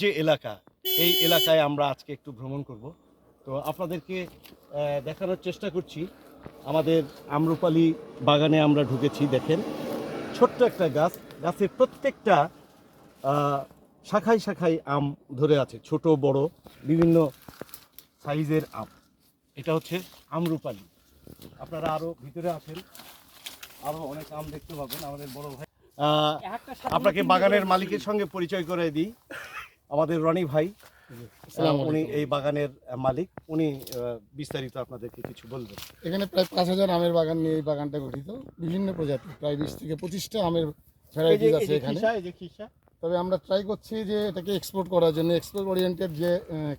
যে এলাকা এই এলাকায় আমরা আজকে একটু ভ্রমণ করব। তো আপনাদেরকে দেখানোর চেষ্টা করছি। আমাদের আমরুপালি বাগানে আমরা ঢুকেছি দেখেন। ছোট্ট একটা গাছ গাছের প্রত্যেকটা শাখায় শাখায় আম ধরে আছে ছোট বড় বিভিন্ন সাইজের আম। এটা হচ্ছে আমরুপালি। আপনারা আরও ভিতরে আছেন আরও অনেক আম দেখতে পাবেন। আমাদের বড় ভাই আপনাকে বাগানের মালিকের সঙ্গে পরিচয় করে দিই। আমাদের রনি ভাই উনি এই বাগানের মালিক। উনি বিস্তারিত আপনাদেরকে কিছু বলবেন। এখানে প্রায় পাঁচ হাজার আমের বাগান নিয়ে এই বাগানটা গঠিত। বিভিন্ন প্রজাতির প্রায় বিশ থেকে পঁচিশটা আমের ভ্যারাইটিস আছে এখানে। তবে আমরা ট্রাই করছি যে এটাকে এক্সপোর্ট করার জন্য এক্সপোর্ট ওরিয়েন্টেড যে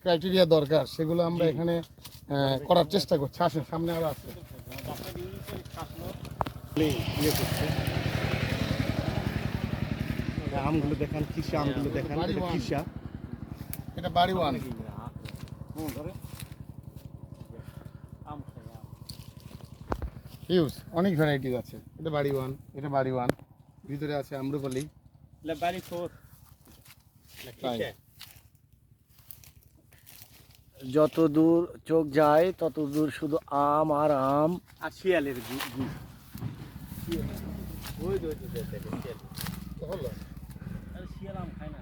ক্রাইটেরিয়া দরকার সেগুলো আমরা এখানে করার চেষ্টা করছি। আসেন সামনে আরও আছে আমগুলো দেখান খিসা আমগুলো দেখান খিসা এটা বাড়ি ওয়ান। হিউজ অনেক ভ্যারাইটিস আছে। এটা বাড়ি ওয়ান এটা বাড়ি ওয়ান। ভিতরে আছে আম্রপালি। তাই যত দূর চোখ যায় তত দূর শুধু আম আর আম। আর শিয়ালের হলো। আম খায় না।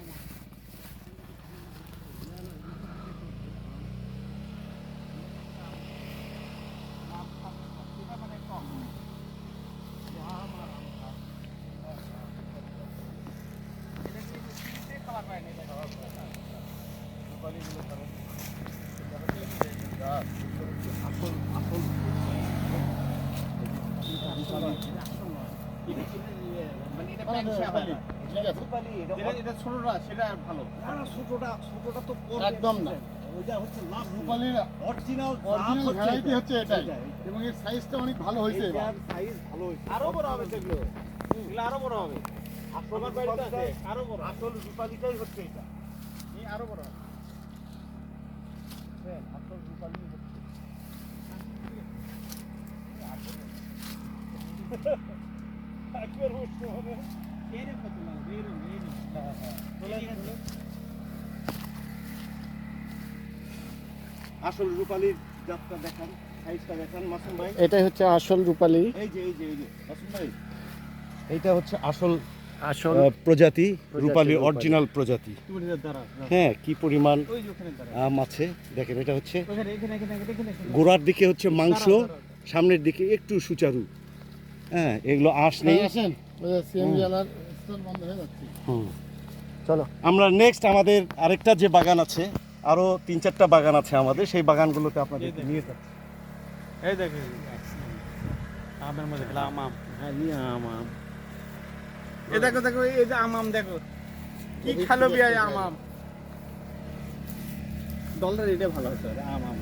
আছে একদম না। রূপালির অরিজিনাল অরিজিনাল ভ্যারাইটি হচ্ছে এটাই। এবং এর সাইজটা অনেক ভালো হয়েছে। সাইজ ভালো হয়েছে আরও বড় হবে সেগুলো। এগুলো আরও বড় হবে। আসল আমার বাড়িতে আছে। আরও বড়। আসল রূপালিটাই হচ্ছে এটা এই আরও বড় হবে হ্যাঁ, আসল রূপালি হচ্ছে একবার উঠতে হবে। এরকম এরকম আসল রূপালির জাতটা দেখান সাইজটা দেখান মাসুম ভাই। এটাই হচ্ছে আসল রূপালি। এই যে এই যে এই যে মাসুম ভাই। এইটা হচ্ছে আসল আসল প্রজাতি রূপালি। অরিজিনাল প্রজাতি। হ্যাঁ কি পরিমাণ আম আছে দেখেন এটা হচ্ছে গোড়ার দিকে হচ্ছে মাংস সামনের দিকে একটু সুচারু। হ্যাঁ এগুলো আঁশ নেই হ্যাঁ, আসেন। হয়ে। চলো আমরা নেক্সট আমাদের আরেকটা যে বাগান আছে আরও তিন চারটা বাগান আছে আমাদের সেই বাগানগুলোতে আপনাদের। নিয়ে যাচ্ছি। এই দেখ আমের মধ্যে আম আম। হ্যাঁ জি, আম আম। এই দেখো দেখো এই যে আম আম দেখো। কি খালো বিয়ায় আম আম। দলটা এটা ভালো হতো আম আম।